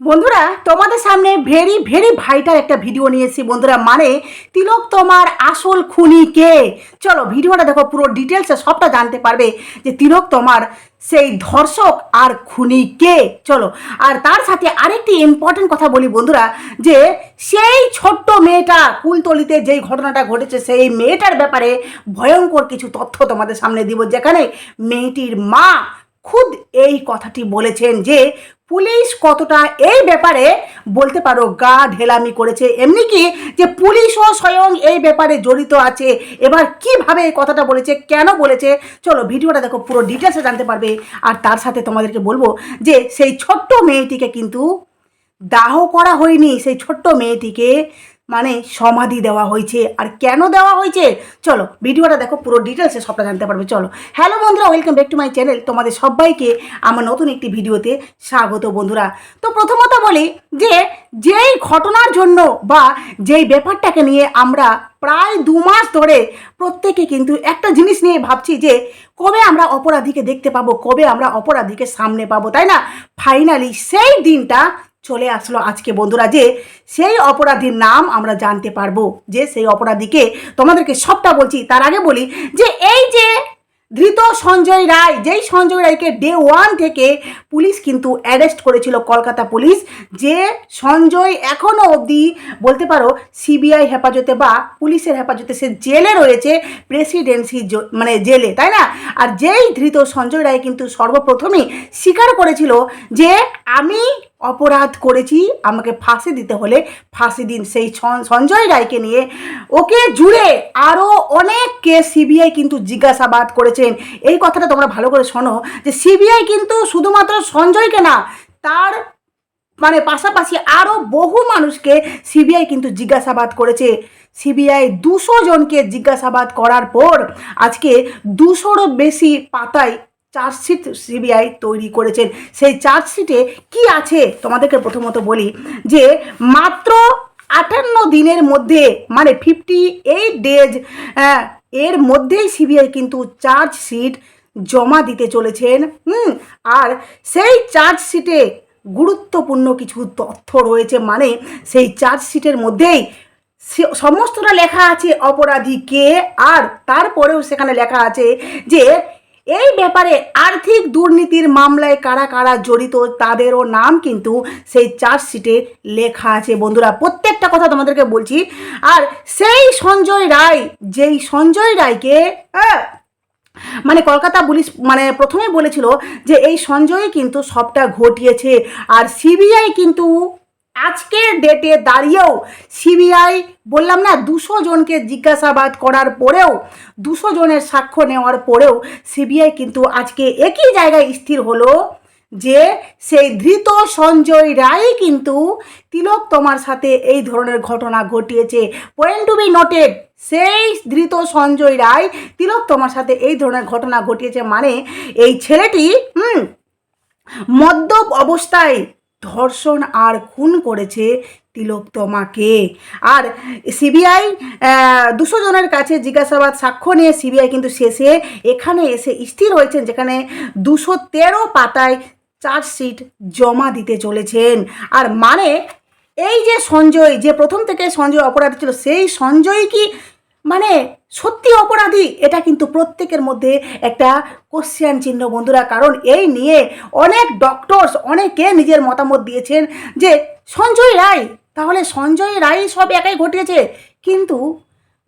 বন্ধুরা, তোমাদের সামনে ভেরি ভেরি ভাইটাল একটা ভিডিও নিয়েছি বন্ধুরা মানে তিলক তোমার আসল খুনি কে? চলো ভিডিওটা দেখো, পুরো ডিটেলসে সবটা জানতে পারবে যে তিলক তোমার সেই ধর্ষক আর খুনি কে? চলো, আর তার সাথে আরেকটি ইম্পর্টেন্ট কথা বলি বন্ধুরা, যে সেই ছোট্ট মেয়েটা কুলতলিতে যেই ঘটনাটা ঘটেছে, সেই মেয়েটার ব্যাপারে ভয়ঙ্কর কিছু তথ্য তোমাদের সামনে দিব, যেখানে মেয়েটির মা খুদ এই কথাটি বলেছেন যে পুলিশ কতটা এই ব্যাপারে বলতে পারো গা ঢেলামি করেছে? এমনি কি যে পুলিশও স্বয়ং এই ব্যাপারে জড়িত আছে? এবার কীভাবে এই কথাটা বলেছে? কেন বলেছে? চলো ভিডিওটা দেখো, পুরো ডিটেলসে জানতে পারবে। আর তার সাথে তোমাদেরকে বলব যে সেই ছোট্ট মেয়েটিকে কিন্তু দাহ করা হয়নি। সেই ছোট্ট মেয়েটিকে মানে সমাধি দেওয়া হয়েছে। আর কেন দেওয়া হয়েছে? চলো, ভিডিওটা দেখো, পুরো ডিটেলসে সবটা জানতে পারবে, চলো। হ্যালো বন্ধুরা welcome back to my channel তোমাদের সবাইকে আমার নতুন একটি ভিডিওতে স্বাগত বন্ধুরা। তো প্রথমত বলি যে, যেই ঘটনার জন্য বা যেই ব্যাপারটাকে নিয়ে আমরা প্রায় দু মাস ধরে প্রত্যেকে কিন্তু একটা জিনিস নিয়ে ভাবছি যে, কবে আমরা অপরাধীকে দেখতে পাবো, কবে আমরা অপরাধীকে সামনে পাবো, তাই না? ফাইনালি সেই দিনটা চলে আসলো আজকে বন্ধুরা যে সেই অপরাধীর নাম আমরা জানতে পারব। যে সেই অপরাধীকে তোমাদেরকে সবটা বলছি, তার আগে বলি যে এই যে ধৃত সঞ্জয় রায়, যেই সঞ্জয় রায়কে ডে ওয়ান থেকে পুলিশ কিন্তু অ্যারেস্ট করেছিল কলকাতা পুলিশ, যে সঞ্জয় এখনও অবধি বলতে পারো সিবিআই হেফাজতে বা পুলিশের হেফাজতে সে জেলে রয়েছে, প্রেসিডেন্সি মানে জেলে, তাই না? আর যেই ধৃত সঞ্জয় রায় কিন্তু সর্বপ্রথমেই স্বীকার করেছিল যে আমি অপরাধ করেছি, আমাকে ফাঁসি দিতে হলে ফাঁসি দিন। সেই সঞ্জয় রায়কে নিয়ে ওকে জুড়ে আরও অনেককে সিবিআই কিন্তু জিজ্ঞাসাবাদ করেছেন। এই কথাটা তোমরা ভালো করে শোনো যে সিবিআই কিন্তু শুধুমাত্র সঞ্জয়কে না, তার মানে পাশাপাশি আরও বহু মানুষকে সিবিআই কিন্তু জিজ্ঞাসাবাদ করেছে। সিবিআই দুশো জনকে জিজ্ঞাসাবাদ করার পর আজকে দুশোরও বেশি পাতায় চার্জশিট সিবিআই তৈরি করেছেন। সেই চার্জশিটে কি আছে? তোমাদেরকে প্রথমত বলি যে মাত্র আটান্ন দিনের মধ্যে মানে ফিফটি এইট ডেজ এর মধ্যেই সিবিআই কিন্তু চার্জশিট জমা দিতে চলেছেন। হুম, আর সেই চার্জশিটে গুরুত্বপূর্ণ কিছু তথ্য রয়েছে মানে সেই চার্জশিটের মধ্যেই সমস্তটা লেখা আছে অপরাধী কে, আর তারপরেও সেখানে লেখা আছে যে এই ব্যাপারে আর্থিক দুর্নীতির মামলায় কারা কারা জড়িত তাদেরও নাম কিন্তু সেই চার্জশিটে লেখা আছে। বন্ধুরা, প্রত্যেকটা কথা তোমাদেরকে বলছি। আর সেই সঞ্জয় রায়, যেই সঞ্জয় রায়কে মানে কলকাতা পুলিশ মানে প্রথমে বলেছিল যে এই সঞ্জয় কিন্তু সবটা ঘটিয়েছে। আর সিবিআই কিন্তু আজকের ডেটে দাঁড়িয়েও সিবিআই বললাম না, দুশো জনকে জিজ্ঞাসাবাদ করার পরেও, দুশো জনের সাক্ষ্য নেওয়ার পরেও সিবিআই কিন্তু আজকে একই জায়গায় স্থির হলো যে সেই ধৃত সঞ্জয় রায় কিন্তু তিলক তোমার সাথে এই ধরনের ঘটনা ঘটিয়েছে। পয়েন্ট টু বি নোটেড সেই ধৃত সঞ্জয় রায় তিলক তোমার সাথে এই ধরনের ঘটনা ঘটিয়েছে মানে এই ছেলেটি, হুম, মদ্যপ অবস্থায় ধর্ষণ আর খুন করেছে তিলোত্তমাকে আর সিবিআই দুশো জনের কাছে জিজ্ঞাসাবাদ সাক্ষ্য নিয়ে সিবিআই কিন্তু শেষে এখানে এসে স্থির হয়েছেন, যেখানে দুশো তেরো পাতায় চার্জশিট জমা দিতে চলেছেন। আর মানে এই যে সঞ্জয়, যে প্রথম থেকে সঞ্জয় অপরাধী ছিল, সেই সঞ্জয় কি মানে সত্যি অপরাধী? এটা কিন্তু প্রত্যেকের মধ্যে একটা কোশ্চেন চিহ্ন বন্ধুরা, কারণ এই নিয়ে অনেক ডক্টরস অনেকে নিজের মতামত দিয়েছেন যে, সঞ্জয় রায়, তাহলে সঞ্জয় রায় সব একাই ঘটিয়েছে। কিন্তু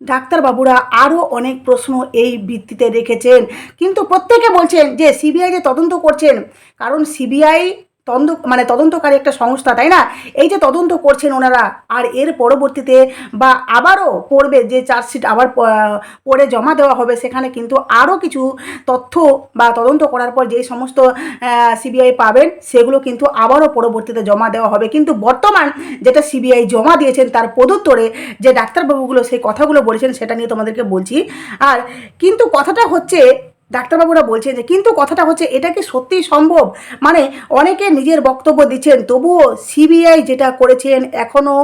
ডাক্তারবাবুরা আরও অনেক প্রশ্ন এই ভিত্তিতে রেখেছেন। কিন্তু প্রত্যেকে বলছেন যে, সিবিআই যে তদন্ত করছেন, কারণ সিবিআই তদন্ত মানে তদন্তকারী একটা সংস্থা, তাই না? এই যে তদন্ত করছেন ওনারা, আর এর পরবর্তীতে বা আবারও পড়বে যে চার্জশিট আবার প- পড়ে জমা দেওয়া হবে, সেখানে কিন্তু আরও কিছু তথ্য বা তদন্ত করার পর যে সমস্ত সিবিআই পাবেন, সেগুলো কিন্তু আবারও পরবর্তীতে জমা দেওয়া হবে। কিন্তু বর্তমান যেটা সিবিআই জমা দিয়েছেন, তার পদুত্তরে যে ডাক্তারবাবুগুলো সেই কথাগুলো বলেছেন, সেটা নিয়ে তোমাদেরকে বলছি। আর কিন্তু কথাটা হচ্ছে ডাক্তারবাবুরা বলছে যে, কিন্তু কথাটা হচ্ছে এটা কি সত্যিই সম্ভব? মানে অনেকে নিজের বক্তব্য দিচ্ছেন, তবুও সিবিআই যেটা করেছেন এখনও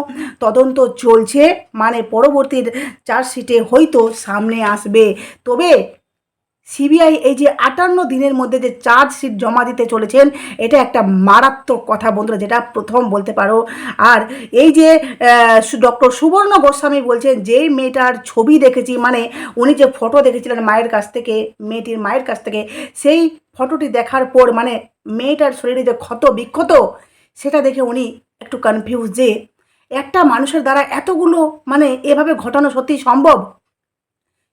তদন্ত চলছে মানে পরবর্তীর চার্জশিটে হয়তো সামনে আসবে। তবে সিবিআই এই যে আটান্ন দিনের মধ্যে যে চার্জশিট জমা দিতে চলেছেন, এটা একটা মারাত্মক কথা বন্ধুরা, যেটা প্রথম বলতে পারো। আর এই যে ডক্টর সুবর্ণ গোস্বামী বলছেন, যেই মেয়েটার ছবি দেখেছি মানে উনি যে ফটো দেখেছিলেন মায়ের কাছ থেকে, মেয়েটির মায়ের কাছ থেকে, সেই ফটোটি দেখার পর মানে মেয়েটার শরীরে যে ক্ষত বিক্ষত, সেটা দেখে উনি একটু কনফিউজ যে, একটা মানুষের দ্বারা এতগুলো মানে এভাবে ঘটানো সত্যি সম্ভব?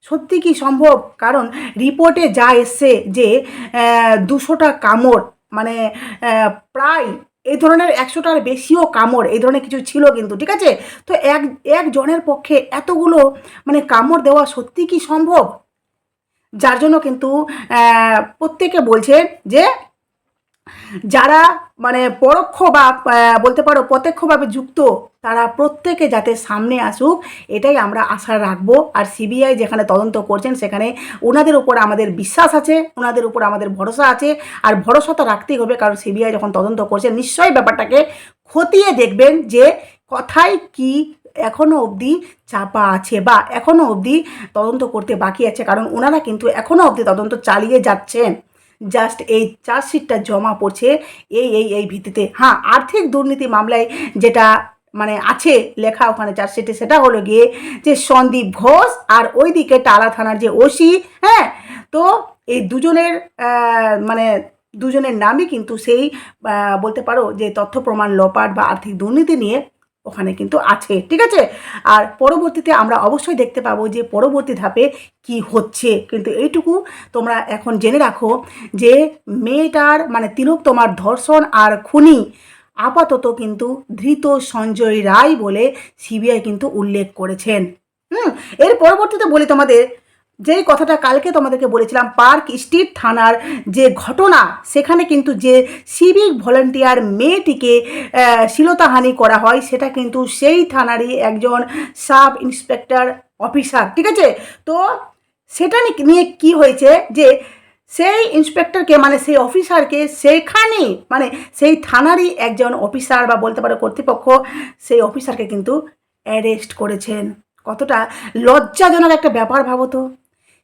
সত্যি কি সম্ভব? কারণ রিপোর্টে যা এসছে যে দুশোটা কামড় মানে প্রায় এই ধরনের একশোটার বেশিও কামড় এই ধরনের কিছু ছিল কিন্তু, ঠিক আছে? তো এক, একজনের পক্ষে এতগুলো মানে কামড় দেওয়া সত্যি কি সম্ভব? যার জন্য কিন্তু প্রত্যেকে বলছে যে যারা মানে পরোক্ষ বা বলতে পারো প্রত্যক্ষভাবে যুক্ত, তারা প্রত্যেকে যাতে সামনে আসুক, এটাই আমরা আশা রাখব। আর সিবিআই যেখানে তদন্ত করছেন, সেখানে ওনাদের উপর আমাদের বিশ্বাস আছে, ওনাদের উপর আমাদের ভরসা আছে। আর ভরসা তো রাখতেই হবে, কারণ সিবিআই যখন তদন্ত করছেন নিশ্চয়ই ব্যাপারটাকে খতিয়ে দেখবেন যে কথায় কি এখনও অবধি চাপা আছে বা এখনও অবধি তদন্ত করতে বাকি আছে। কারণ ওনারা কিন্তু এখনও অবধি তদন্ত চালিয়ে যাচ্ছেন। জাস্ট এই চার্জশিটটা জমা পড়ছে, এই এই এই ভিত্তিতে। হ্যাঁ আর্থিক দুর্নীতি মামলায় যেটা মানে আছে, লেখা ওখানে চার্জশিটে সেটা হলো গিয়ে যে সন্দীপ ঘোষ আর ওইদিকে টালা থানার যে ওসি হ্যাঁ তো এই দুজনের মানে দুজনের নামই কিন্তু সেই বলতে পারো যে তথ্য প্রমাণ, লোপাট বা আর্থিক দুর্নীতি নিয়ে ওখানে কিন্তু আছে, ঠিক আছে? আর পরবর্তীতে আমরা অবশ্যই দেখতে পাবো যে পরবর্তী ধাপে কি হচ্ছে। কিন্তু এইটুকু তোমরা এখন জেনে রাখো যে মেয়েটার মানে তিলক তোমার ধর্ষণ আর খুনি আপাতত কিন্তু ধৃত সঞ্জয় রায় বলে সিবিআই কিন্তু উল্লেখ করেছেন। হুম, এর পরবর্তীতে বলি তোমাদের যেই কথাটা কালকে তোমাদেরকে বলেছিলাম, পার্ক স্ট্রিট থানার যে ঘটনা, সেখানে কিন্তু যে সিভিক ভলেন্টিয়ার মেয়েটিকে শ্লীলতাহানি করা হয়, সেটা কিন্তু সেই থানারই একজন সাব ইন্সপেক্টর অফিসার, ঠিক আছে? তো সেটা নিয়ে কি হয়েছে যে সেই ইন্সপেক্টরকে মানে সেই অফিসারকে সেইখানে মানে সেই থানারই একজন অফিসার বা বলতে পারো কর্তৃপক্ষ, সেই অফিসারকে কিন্তু অ্যারেস্ট করেছেন। কতটা লজ্জাজনক একটা ব্যাপার ভাবো তো।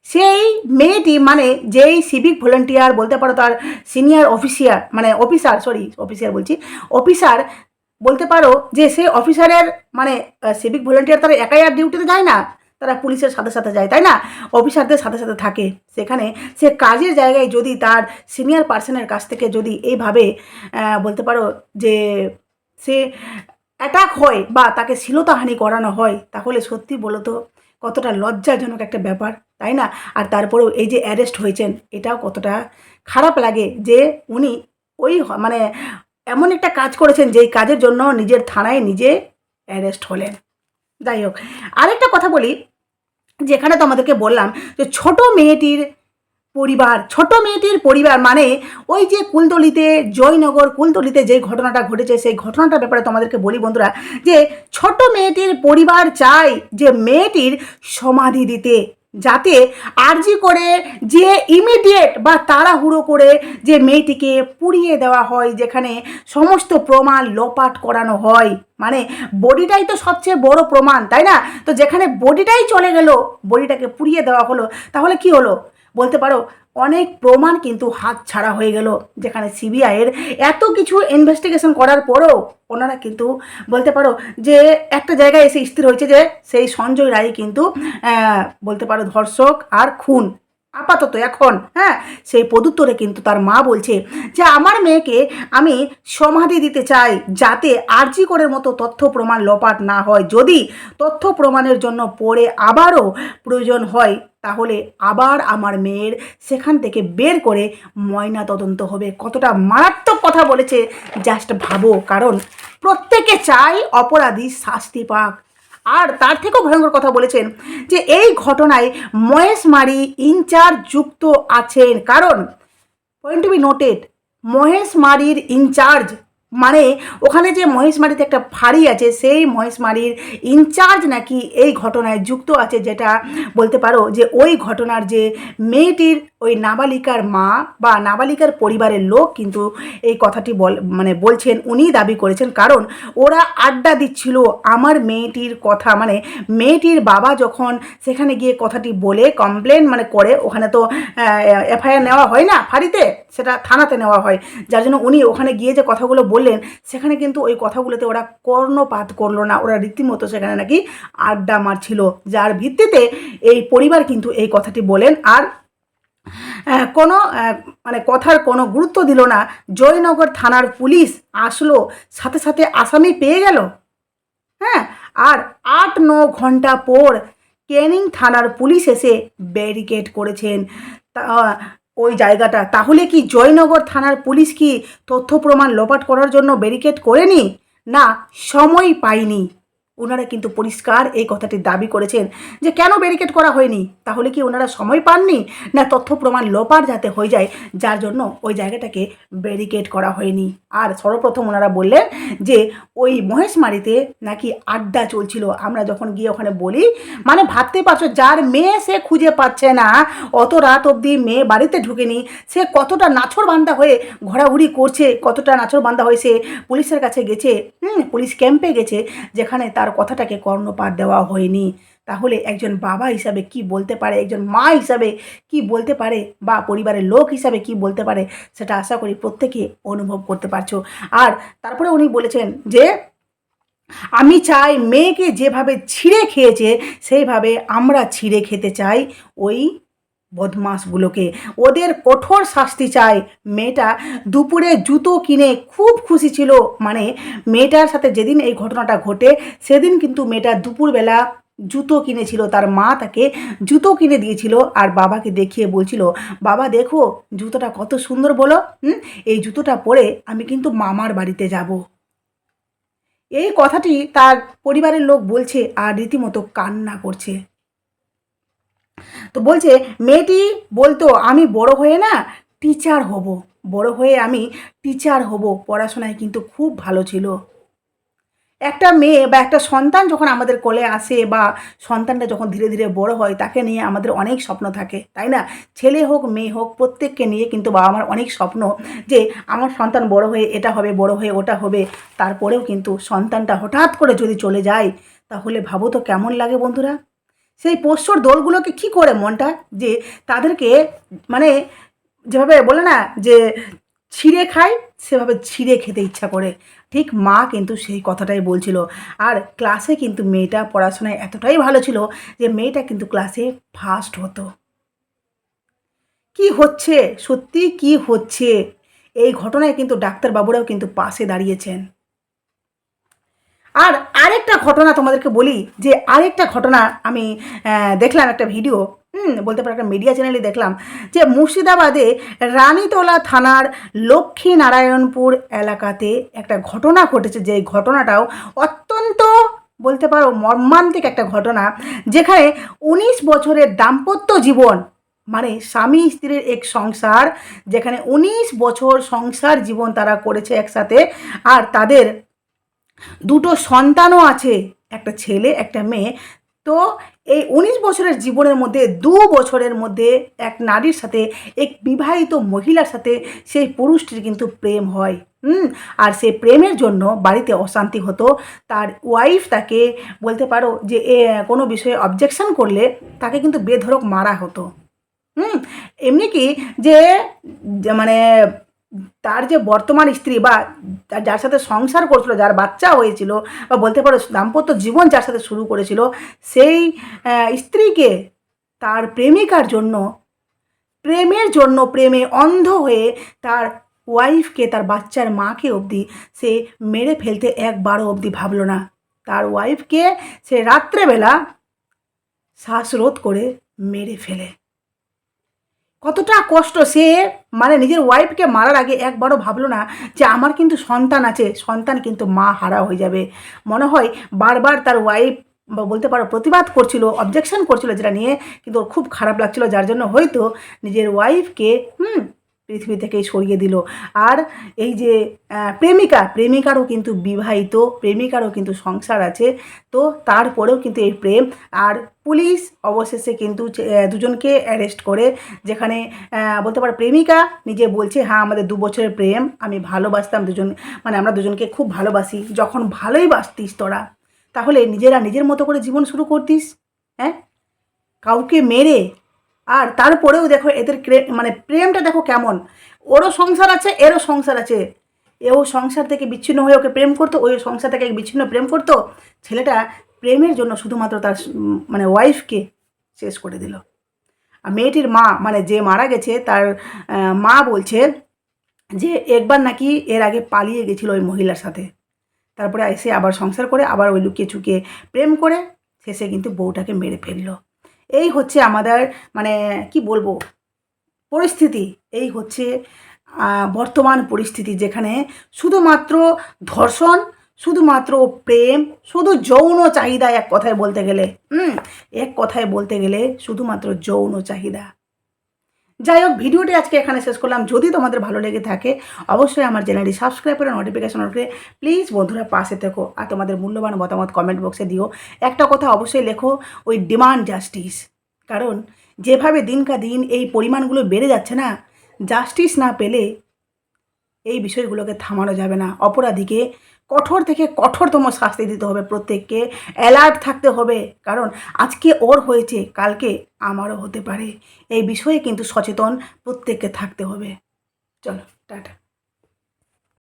সেই মেয়েটি মানে যেই সিভিক ভলেন্টিয়ার বলতে পারো তার সিনিয়র অফিসিয়ার মানে অফিসার সরি অফিসিয়ার বলছি অফিসার বলতে পারো যে সেই অফিসারের মানে সিভিক ভলেন্টিয়ার তারা একাই আর ডিউটিতে যায় না, তারা পুলিশের সাথে সাথে যায়, তাই না? অফিসারদের সাথে সাথে থাকে। সেখানে সে কাজের জায়গায় যদি তার সিনিয়র পার্সনের কাছ থেকে যদি এইভাবে বলতে পারো যে সে অ্যাটাক হয় বা তাকে শ্লীলতাহানি করানো হয়, তাহলে সত্যি বলো তো কতটা লজ্জাজনক একটা ব্যাপার। তাই না? আর তারপরেও এই যে অ্যারেস্ট হয়েছেন, এটাও কতটা খারাপ লাগে যে উনি ওই মানে এমন একটা কাজ করেছেন যেই কাজের জন্য নিজের থানায় নিজে অ্যারেস্ট হলেন। যাই হোক, আরেকটা কথা বলি, যেখানে তোমাদেরকে বললাম যে ছোট মেয়েটির পরিবার, ছোট মেয়েটির পরিবার মানে ওই যে কুলতলিতে, জয়নগর কুলতলিতে যে ঘটনাটা ঘটেছে, সেই ঘটনাটার ব্যাপারে তোমাদেরকে বলি বন্ধুরা যে ছোট মেয়েটির পরিবার চায় যে মেয়েটির সমাধি দিতে। যাতে আরজি করে যে ইমিডিয়েট বা তাড়াহুড়ো করে যে মেয়েটিকে পুড়িয়ে দেওয়া হয়, যেখানে সমস্ত প্রমাণ লোপাট করানো হয়। মানে বডিটাই তো সবচেয়ে বড় প্রমাণ, তাই না? তো যেখানে বডিটাই চলে গেল, বডিটাকে পুড়িয়ে দেওয়া হলো, তাহলে কি হলো? বলতে পারো, অনেক প্রমাণ কিন্তু হাত ছাড়া হয়ে গেল, যেখানে সিবিআইয়ের এত কিছু ইনভেস্টিগেশন করার পরেও ওনারা কিন্তু বলতে পারো যে একটা জায়গায় এসে স্থির হয়েছে যে সেই সঞ্জয় রায় কিন্তু বলতে পারো ধর্ষক আর খুন। আপাতত এখন হ্যাঁ সেই পদুত্তরে কিন্তু তার মা বলছে যে আমার মেয়েকে আমি সমাধি দিতে চাই যাতে আরজি করের মতো তথ্য প্রমাণ লপাট না হয়। যদি তথ্য প্রমাণের জন্য পরে আবারও প্রয়োজন হয় তাহলে আবার আমার মেয়ের সেখান থেকে বের করে ময়না তদন্ত হবে। কতটা মারাত্মক কথা বলেছে জাস্ট ভাবো। কারণ প্রত্যেকে চাই অপরাধী শাস্তি পাক। আর তার থেকেও ভয়ঙ্কর কথা বলেছেন যে এই ঘটনায় মহেশ মারি ইনচার্জ যুক্ত আছেন। কারণ point to be noted Mahesh মারির incharge মানে ওখানে যে মহেশমারিতে একটা ফাঁড়ি আছে, সেই মহেশমারির ইনচার্জ নাকি এই ঘটনায় যুক্ত আছে, যেটা বলতে পারো যে ওই ঘটনার যে মেয়েটির ওই নাবালিকার মা বা নাবালিকার পরিবারের লোক কিন্তু এই কথাটি বল মানে বলছেন উনি দাবি করেছেন। কারণ ওরা আড্ডা দিচ্ছিল আমার মেয়েটির কথা। মানে মেয়েটির বাবা যখন সেখানে গিয়ে কথাটি বলে কমপ্লেন মানে করে, ওখানে তো এফআইআর নেওয়া হয় না ফাঁড়িতে? সেটা থানাতে নেওয়া হয়। যার জন্য উনি ওখানে গিয়ে যে কথাগুলো বললেন, সেখানে কিন্তু ওই কথাগুলোতে ওরা কর্ণপাত করল না। ওরা রীতিমতো সেখানে নাকি আড্ডা মারছিল। যার ভিত্তিতে এই পরিবার কিন্তু এই কথাটি বলেন। আর কোনো মানে কথার কোনো গুরুত্ব দিল না। জয়নগর থানার পুলিশ আসলো, সাথে সাথে আসামি পেয়ে গেল। হ্যাঁ আর আট, ন ঘণ্টা পর ক্যানিং থানার পুলিশ এসে ব্যারিকেড করেছেন। ওই জায়গাটা। তাহলে কি জয়নগর থানার পুলিশ কি তথ্য প্রমাণ লোপাট করার জন্য ব্যারিকেড করেনি? না, সময় পায়নি ওনারা কিন্তু পরিষ্কার এই কথাটি দাবি করেছেন যে কেন ব্যারিকেড করা হয়নি? তাহলে কি ওনারা সময় পাননি? না তথ্য প্রমাণ লোপার যাতে হয়ে যায়, যার জন্য ওই জায়গাটাকে ব্যারিকেড করা হয়নি। আর সর্বপ্রথম ওনারা বললেন যে, ওই মহেশমারিতে নাকি আড্ডা চলছিল। আমরা যখন গিয়ে ওখানে বলি মানে ভাবতে পারছ, যার মেয়ে সে খুঁজে পাচ্ছে না। অত রাত অবধি মেয়ে বাড়িতে ঢুকেনি। সে কতটা নাছর বান্ধা হয়ে ঘোরাঘুরি করছে, কতটা নাছর বান্ধা হয়ে সে পুলিশের কাছে গেছে, হুম, পুলিশ ক্যাম্পে গেছে, যেখানে তার কথাটাকে কর্ণপাত দেওয়া হয়নি। তাহলে একজন বাবা হিসাবে কি বলতে পারে? একজন মা হিসাবে কি বলতে পারে? বা পরিবারের লোক হিসাবে কি বলতে পারে? সেটা আশা করি প্রত্যেকে অনুভব করতে পারছ। আর তারপরে উনি বলেছেন যে, আমি চাই মেয়েকে যেভাবে ছিঁড়ে খেয়েছে, সেইভাবে আমরা ছিঁড়ে খেতে চাই ওই বদমাসগুলোকে ওদের কঠোর শাস্তি চাই। মেয়েটা দুপুরে জুতো কিনে খুব খুশি ছিল। মানে মেয়েটার সাথে যেদিন এই ঘটনাটা ঘটে, সেদিন কিন্তু মেয়েটা দুপুরবেলা জুতো কিনেছিল, তার মা তাকে জুতো কিনে দিয়েছিল আর বাবাকে দেখিয়ে বলছিল, বাবা দেখো জুতোটা কত সুন্দর বলো, হুম? এই জুতোটা পরে আমি কিন্তু মামার বাড়িতে যাব। এই কথাটি তার পরিবারের লোক বলছে আর রীতিমতো কান্না করছে। তো বলছে, মেয়েটি বলতো আমি বড় হয়ে না টিচার হব, বড় হয়ে আমি টিচার হব, পড়াশোনায় কিন্তু খুব ভালো ছিল। একটা মেয়ে বা একটা সন্তান যখন আমাদের কোলে আসে বা সন্তানটা যখন ধীরে ধীরে বড় হয়, তাকে নিয়ে আমাদের অনেক স্বপ্ন থাকে, তাই না? ছেলে হোক, মেয়ে হোক, প্রত্যেককে নিয়ে কিন্তু বাবা মার অনেক স্বপ্ন যে আমার সন্তান বড় হয়ে এটা হবে, বড় হয়ে ওটা হবে। তারপরেও কিন্তু সন্তানটা হঠাৎ করে যদি চলে যায়, তাহলে ভাবো তো কেমন লাগে বন্ধুরা? সেই পোষ্যর দোলগুলোকে কি করে মনটা? যে তাদেরকে মানে যেভাবে বলে না যে ছিঁড়ে খায়, সেভাবে ছিঁড়ে খেতে ইচ্ছা করে। ঠিক মা কিন্তু সেই কথাটাই বলছিল। আর ক্লাসে কিন্তু মেয়েটা পড়াশোনায় এতটাই ভালো ছিল যে মেয়েটা কিন্তু ক্লাসে ফার্স্ট হতো। কি হচ্ছে? সত্যি কি হচ্ছে? এই ঘটনায় কিন্তু ডাক্তারবাবুরাও কিন্তু পাশে দাঁড়িয়েছেন। আর আরেকটা ঘটনা তোমাদেরকে বলি, যে আরেকটা ঘটনা আমি দেখলাম একটা ভিডিও হুম, বলতে পারো একটা মিডিয়া চ্যানেলে দেখলাম যে মুর্শিদাবাদে রানীতলা থানার লক্ষ্মীনারায়ণপুর এলাকাতে একটা ঘটনা ঘটেছে। যে ঘটনাটাও অত্যন্ত বলতে পারো মর্মান্তিক একটা ঘটনা। যেখানে উনিশ বছরের দাম্পত্য জীবন মানে স্বামী স্ত্রীর এক সংসার, যেখানে উনিশ বছর সংসার জীবন তারা করেছে একসাথে। আর তাদের দুটো সন্তানও আছে, একটা ছেলে, একটা মেয়ে। তো এই উনিশ বছরের জীবনের মধ্যে দু বছরের মধ্যে এক নারীর সাথে এক বিবাহিত মহিলার সাথে সেই পুরুষটির কিন্তু প্রেম হয়। হুম? আর সেই প্রেমের জন্য বাড়িতে অশান্তি হতো। তার ওয়াইফ তাকে বলতে পারো যে এ, কোনো বিষয়ে অবজেকশন করলে তাকে কিন্তু বেধরক মারা হতো। হুম? এমনি কি যে মানে তার যে বর্তমান স্ত্রী বা যার সাথে সংসার করছিল, যার বাচ্চা হয়েছিল বা বলতে পারো দাম্পত্য জীবন যার সাথে শুরু করেছিল, সেই স্ত্রীকে তার প্রেমিকার জন্য, প্রেমের জন্য প্রেমে অন্ধ হয়ে তার ওয়াইফকে তার বাচ্চার মাকে অবধি সে মেরে ফেলতে একবারও অবধি ভাবলো না। তার ওয়াইফকে সে রাত্রেবেলা শ্বাসরোধ করে মেরে ফেলে। কতটা কষ্ট। সে মানে নিজের ওয়াইফকে মারার আগে একবারও ভাবলো না যে আমার কিন্তু সন্তান আছে, সন্তান কিন্তু মা হারা হয়ে যাবে। মনে হয় বারবার তার ওয়াইফ বা বলতে পারো প্রতিবাদ করছিল অবজেকশন করছিল যেটা নিয়ে, কিন্তু খুব খারাপ লাগছিল। যার জন্য হয়তো নিজের ওয়াইফকে হুম পৃথিবী থেকেই সরিয়ে দিল। আর এই যে প্রেমিকা, প্রেমিকারও কিন্তু বিবাহিত, প্রেমিকারও কিন্তু সংসার আছে। তো তারপরেও কিন্তু এই প্রেম। আর পুলিশ অবশেষে কিন্তু দুজনকে অ্যারেস্ট করে, যেখানে বলতে পারে প্রেমিকা নিজে বলছে হ্যাঁ আমাদের দু বছরের প্রেম, আমি ভালোবাসতাম দুজন মানে আমরা দুজনকে খুব ভালোবাসি। যখন ভালোই বাসতিস তোরা, তাহলে নিজেরা নিজের মতো করে জীবন শুরু করতিস হ্যাঁ? কাউকে মেরে আর তারপরেও দেখো এদের মানে প্রেমটা দেখো কেমন। ওরও সংসার আছে, এরও সংসার আছে। এও সংসার থেকে বিচ্ছিন্ন হয়ে ওকে প্রেম করতো ওই সংসার থেকে বিচ্ছিন্ন প্রেম করতো। ছেলেটা প্রেমের জন্য শুধুমাত্র তার মানে ওয়াইফকে শেষ করে দিল। আর মেয়েটির মা মানে যে মারা গেছে, তার মা বলছে যে একবার নাকি এর আগে পালিয়ে গেছিল ওই মহিলার সাথে। তারপরে এসে আবার সংসার করে, আবার ওই লুকিয়ে চুকিয়ে প্রেম করে, শেষে কিন্তু বউটাকে মেরে ফেলল। এই হচ্ছে আমাদের মানে কি বলব, পরিস্থিতি। এই হচ্ছে বর্তমান পরিস্থিতি যেখানে শুধুমাত্র ধর্ষণ, শুধুমাত্র প্রেম, শুধু যৌন চাহিদা এক কথায় বলতে গেলে, হুম, এক কথায় বলতে গেলে শুধুমাত্র যৌন চাহিদা। যাই হোক ভিডিওটি আজকে এখানে শেষ করলাম। যদি তোমাদের ভালো লেগে থাকে, অবশ্যই আমার চ্যানেলটি সাবস্ক্রাইব করে নোটিফিকেশন করে প্লিজ বন্ধুরা পাশে থেকো আর তোমাদের মূল্যবান মতামত কমেন্ট বক্সে দিও। একটা কথা অবশ্যই লেখো, ওই ডিমান্ড জাস্টিস কারণ, যেভাবে দিনকা দিন এই পরিমাণগুলো বেড়ে যাচ্ছে না জাস্টিস না পেলে এই বিষয়গুলোকে থামানো যাবে না। অপরাধীকে কঠোর থেকে কঠোরতম শাস্তি দিতে হবে প্রত্যেককে। অ্যালার্ট থাকতে হবে। কারণ আজকে ওর হয়েছে, কালকে আমারও হতে পারে। এই বিষয়ে কিন্তু সচেতন প্রত্যেককে থাকতে হবে। চলো, টাটা।